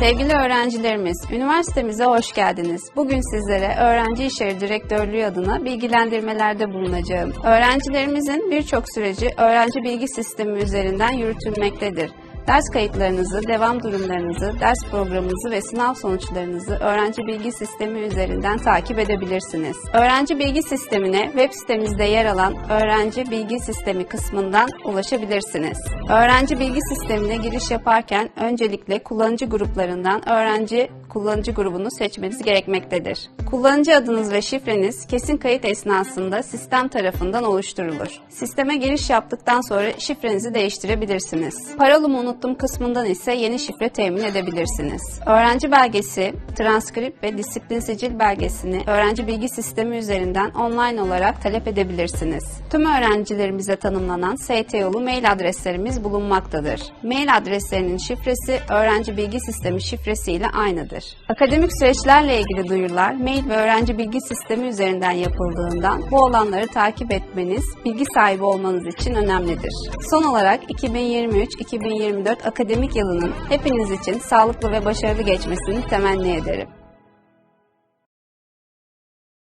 Sevgili öğrencilerimiz, üniversitemize hoş geldiniz. Bugün sizlere Öğrenci İşleri Direktörlüğü adına bilgilendirmelerde bulunacağım. Öğrencilerimizin birçok süreci öğrenci bilgi sistemi üzerinden yürütülmektedir. Ders kayıtlarınızı, devam durumlarınızı, ders programınızı ve sınav sonuçlarınızı öğrenci bilgi sistemi üzerinden takip edebilirsiniz. Öğrenci bilgi sistemine web sitemizde yer alan öğrenci bilgi sistemi kısmından ulaşabilirsiniz. Öğrenci bilgi sistemine giriş yaparken öncelikle kullanıcı gruplarından öğrenci kullanıcı grubunu seçmeniz gerekmektedir. Kullanıcı adınız ve şifreniz kesin kayıt esnasında sistem tarafından oluşturulur. Sisteme giriş yaptıktan sonra şifrenizi değiştirebilirsiniz. Parolumu unuttum kısmından ise yeni şifre temin edebilirsiniz. Öğrenci belgesi, transkript ve disiplin sicil belgesini öğrenci bilgi sistemi üzerinden online olarak talep edebilirsiniz. Tüm öğrencilerimize tanımlanan ST yolu mail adreslerimiz bulunmaktadır. Mail adreslerinin şifresi öğrenci bilgi sistemi şifresi ile aynıdır. Akademik süreçlerle ilgili duyurular mail ve öğrenci bilgi sistemi üzerinden yapıldığından bu olanları takip etmeniz bilgi sahibi olmanız için önemlidir. Son olarak 2023-2024 akademik yılının hepiniz için sağlıklı ve başarılı geçmesini temenni ederim.